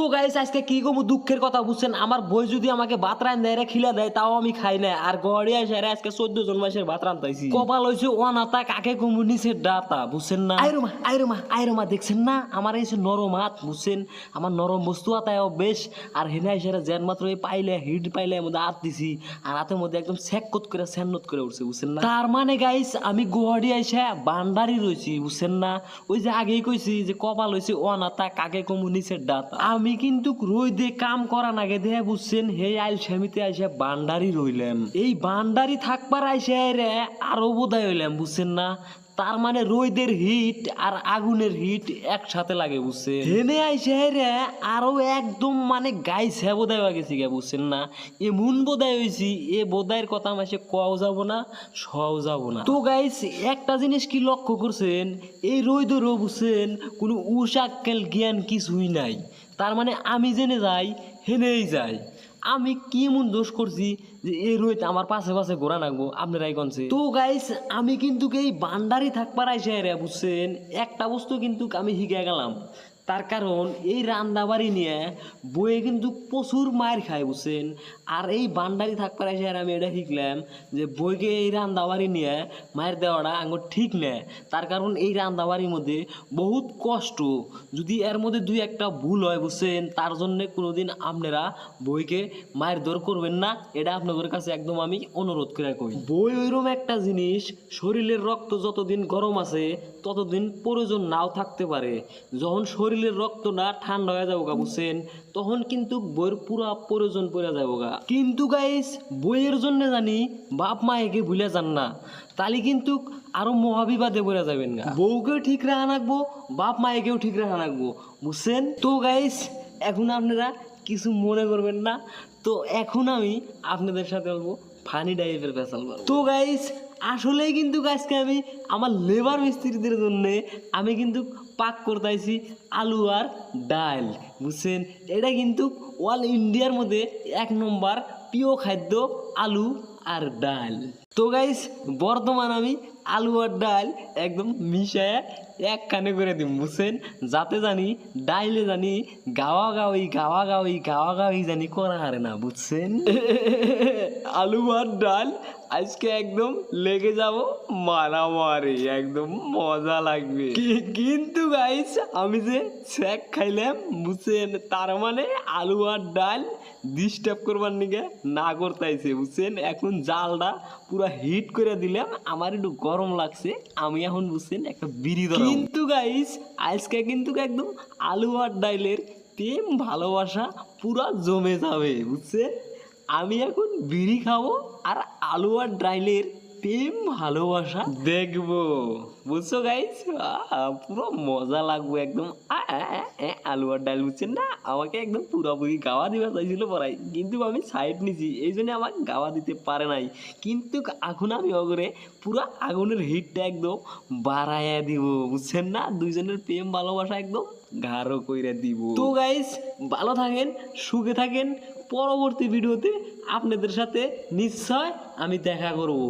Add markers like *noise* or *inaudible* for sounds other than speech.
তো গাইস আজকে কি কমু দুঃখের কথা বুঝছেন? আমার বই যদি আমাকে ভাত রান দেয় খিলা দেয় তাও আমি খাই না আর গড়িয়া সেরে আজকে চোদ্দ জন মাসের ভাত রান্তাইছি কপাল হয়েছে অনাতা কাকে কমু? নিচে ডাতা বুঝছেন না? আইরমা আইরমা আইরমা দেখছেন না? আমার এই নরম হাত বুঝছেন? আমার নরম বস্তু আতায় বেশ আর হেনা সেরে যেন মাত্র এই পাইলে হিট পাইলে মধ্যে হাত দিছি। আর হাতের মধ্যে একদম স্যাকত করে স্যান্নত করে উঠছে বুঝছেন না? তার মানে গাইস আমি গুয়াহাটি আইসা বান্ডারি রয়েছি বুঝছেন না? ওই যে আগেই কইছি যে কপাল হয়েছে অনাতা কাকে কমু? নিচের ডাতা আমি কিন্তু রই দিয়ে কাম করা নাগে দেহে বুঝছেন হে আইল সেমিতে আইসা বান্ডারি রইলাম। এই বান্ডারি থাকবার আইসে রে আরও বোধাই হইলাম, বুঝছেন না? তার মানে রোদের হিট আর আগুনের হিট একসাথে লাগে বুঝছে হেনে আইসে রে আরও একদম মানে গাইছে বোধাই হয়ে গেছি গে, বুঝছেন না? এ এমন বোধাই হয়েছি এ বোধাইয়ের কথা মাসে কও যাব না সও যাব না। তো গাইস, একটা জিনিস কি লক্ষ্য করছেন? এই রোদরও বুঝছেন, কোনো উশাক্কেল জ্ঞান কিছুই নাই। তার মানে আমি জেনে যাই, হেনেই যাই। আমি কি এমন দোষ করছি যে এই রোহিত আমার পাশে পাশে ঘোরা নাকবো? আপনারাই কনছে তো গাইস আমি কিন্তু এই বান্ডারি থাকবার আইসে বুঝছেন? একটা বস্তু কিন্তু আমি শিখে গেলাম। তার কারণ এই রান্দাবাড়ি নিয়ে বইয়ে কিন্তু প্রচুর মায়ের খায়, বুঝছেন? আর এই বান্ডারি থাকবার এসে আর আমি এটা শিখলাম যে বইকে এই রান্দাবাড়ি নিয়ে মায়ের দেওয়াটা আঙ্গুর ঠিক নেয় তার কারণ এই রান্দাবাড়ির মধ্যে বহুত কষ্ট। যদি এর মধ্যে দুই একটা ভুল হয়, বুঝছেন? তার জন্য কোনোদিন আপনারা বইকে মায়ের দর করবেন না। এটা আপনাদের কাছে একদম আমি অনুরোধ করে কই। বই ওইরকম একটা জিনিস, শরীরের রক্ত যতদিন গরম আছে, ততদিন প্রয়োজন নাও থাকতে পারে। যখন শরীরের রক্তটা ঠান্ডা হয়ে যাব গা, বুঝছেন? তখন কিন্তু বইয়ের পুরা প্রয়োজন পড়ে যাব গা। কিন্তু গাইস বইয়ের জন্য জানি বাপ মা একে ভুলে যান না। তাহলে কিন্তু আরও মহাবিবাদে পড়ে যাবেন গা। বউকেও ঠিক রাখা রাখব বাপ মা একেও ঠিক রাখা রাখব বুঝছেন? তো গাইস এখন আপনারা কিছু মনে করবেন না। তো এখন আমি আপনাদের সাথে বলব ফানি টাইপের ফেসাল তো গাইস আসলেই কিন্তু আজকে আমি আমার লেবার মিস্ত্রিদের জন্য আমি কিন্তু পাক করতেছি আলু আর ডাল, বুঝছেন? এটা কিন্তু অল ইন্ডিয়ার মধ্যে এক নম্বর প্রিয় খাদ্য আলু আর ডাল। তো গাইস বর্তমান আমি আলু আর ডাল একদম মিশায় এক কানে করে দিম, বুঝছেন? যাতে জানি ডাইলে জানি গাওয়া গাওয়ি গাওয়া গাওয়ি গাওয়া গাওয়ি জানি করা হারে না, বুঝছেন? *laughs* আলু আর ডাল আজকে একদম লেগে যাব মারামারি, একদম মজা লাগবে। কিন্তু গাইস আমি যে স্যাক খাইলাম, বুঝছেন? তার মানে আলু আর ডাল ডিস্টার্ব করবার নিগে না করতেছে বুঝছেন? এখন জালটা পুরো হিট করে দিলাম। আমার একটু গরম লাগছে, আমি এখন বুঝছেন একটা বিড়ি ধরো কিন্তু গাইস আজকে কিন্তু একদম আলু আর ডাইলের প্রেম, ভালোবাসা পুরা জমে যাবে, বুঝছে? আমি এখন বিড়ি খাব আর আলু আর ডাইলের প্রেম, ভালোবাসা। দেখব। বুঝছ গাইস পুরো মজা লাগবে একদম। আলু আর ডাল বুঝছেন না? আমাকে একদম পুরোপুরি গাওয়া দিবা চাইছিল পড়াই কিন্তু আমি সাইড নিছি, এই জন্য আমাকে গাওয়া দিতে পারে নাই। কিন্তু এখন আমি অগরে পুরো আগুনের হিটটা একদম বাড়াইয়া দিব, বুঝছেন না? দুইজনের প্রেম, ভালোবাসা একদম গাঢ় কইরা দিব। তো গাইস ভালো থাকেন, সুখে থাকেন। পরবর্তী ভিডিওতে আপনাদের সাথে নিশ্চয় আমি দেখা করব।